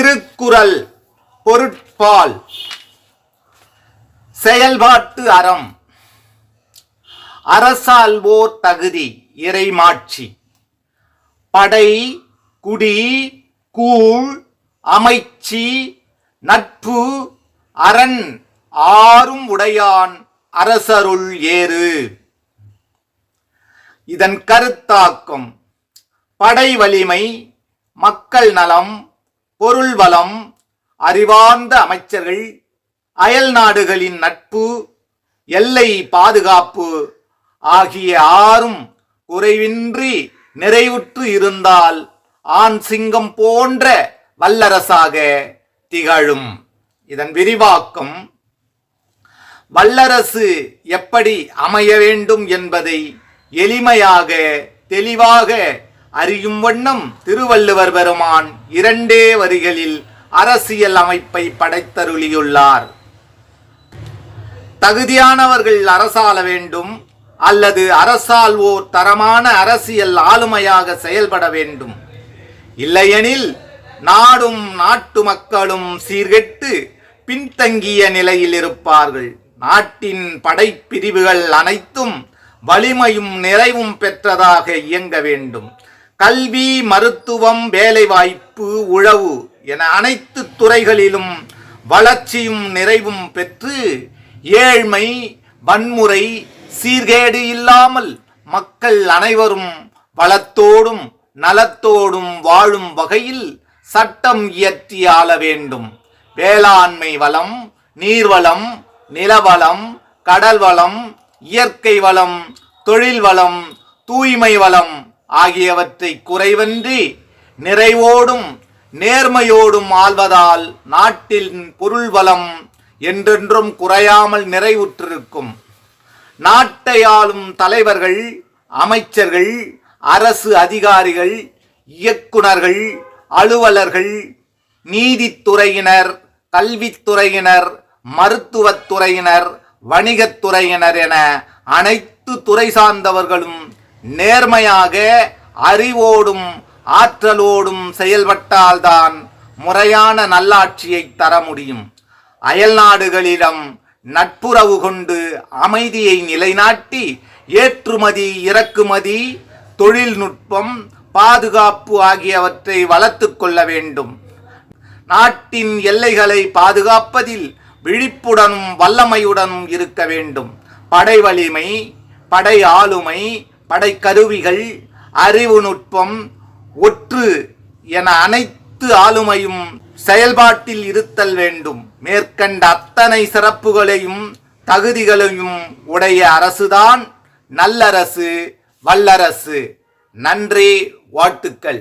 திருக்குறள் பொருட்பால் செயல்பாட்டு அறம் அரசால்வோர் தகுதி இறைமாட்சி படை குடி கூழ் அமைச்சி நட்பு அரண் ஆறும் உடையான் அரசருள் ஏறு. இதன் கருத்தாக்கம் படை வலிமை மக்கள் நலம் பொருள் வளம் அறிவார்ந்த அமைச்சர்கள் அயல் நாடுகளின் நட்பு எல்லை பாதுகாப்பு ஆகிய ஆறும் குறைவின்றி நிறைவுற்று இருந்தால் ஆண் சிங்கம் போன்ற வல்லரசாக திகழும். இதன் விரிவாக்கம் வல்லரசு எப்படி அமைய வேண்டும் என்பதை எளிமையாக தெளிவாக அறியும் வண்ணம் திருவள்ளுவர் பெருமான் இரண்டே வரிகளில் அரசியல் அமைப்பை படைத்தருளியுள்ளார். தகுதியானவர்கள் அரசாள வேண்டும் அல்லது அரசாள்வோர் தரமான அரசியல் ஆளுமையாக செயல்பட வேண்டும். இல்லையெனில் நாடும் நாட்டு மக்களும் சீர்கெட்டு பின்தங்கிய நிலையில் இருப்பார்கள். நாட்டின் படைப்பிரிவுகள் அனைத்தும் வலிமையும் நிறைவும் பெற்றதாக இயங்க வேண்டும். கல்வி மருத்துவம் வேலைவாய்ப்பு உழவு என அனைத்து துறைகளிலும் வளர்ச்சியும் நிறைவும் பெற்று ஏழ்மை வன்முறை சீர்கேடு இல்லாமல் மக்கள் அனைவரும் வளத்தோடும் நலத்தோடும் வாழும் வகையில் சட்டம் இயற்றி ஆள வேண்டும். வேளாண்மை வளம் நீர்வளம் நிலவளம் கடல் வளம் இயற்கை வளம் தொழில் வளம் தூய்மை வளம் ஆகியவற்றை குறைவன்றி நிறைவோடும் நேர்மையோடும் ஆள்வதால் நாட்டின் பொருள் வளம் என்றென்றும் குறையாமல் நிறைவுற்றிருக்கும். நாட்டை ஆளும் தலைவர்கள் அமைச்சர்கள் அரசு அதிகாரிகள் இயக்குனர்கள் அலுவலர்கள் நீதித்துறையினர் கல்வித்துறையினர் மருத்துவத்துறையினர் வணிகத்துறையினர் என அனைத்து துறை சார்ந்தவர்களும் நேர்மையாக அறிவோடும் ஆற்றலோடும் செயல்பட்டால்தான் முறையான நல்லாட்சியை தர முடியும். அயல் நாடுகளிடம் நட்புறவு கொண்டு அமைதியை நிலைநாட்டி ஏற்றுமதி இறக்குமதி தொழில்நுட்பம் பாதுகாப்பு ஆகியவற்றை வளர்த்து கொள்ள வேண்டும். நாட்டின் எல்லைகளை பாதுகாப்பதில் விழிப்புடனும் வல்லமையுடனும் இருக்க வேண்டும். படை வலிமை படை ஆளுமை படைக்கருவிகள் அறிவு நுட்பம் ஒற்று என அனைத்து ஆளுமையும் செயல்பாட்டில் இருத்தல் வேண்டும். மேற்கண்ட அத்தனை சிறப்புகளையும் தகுதிகளையும் உடைய அரசுதான். நல்லரசு வல்லரசு. நன்றி வாழ்த்துக்கள்.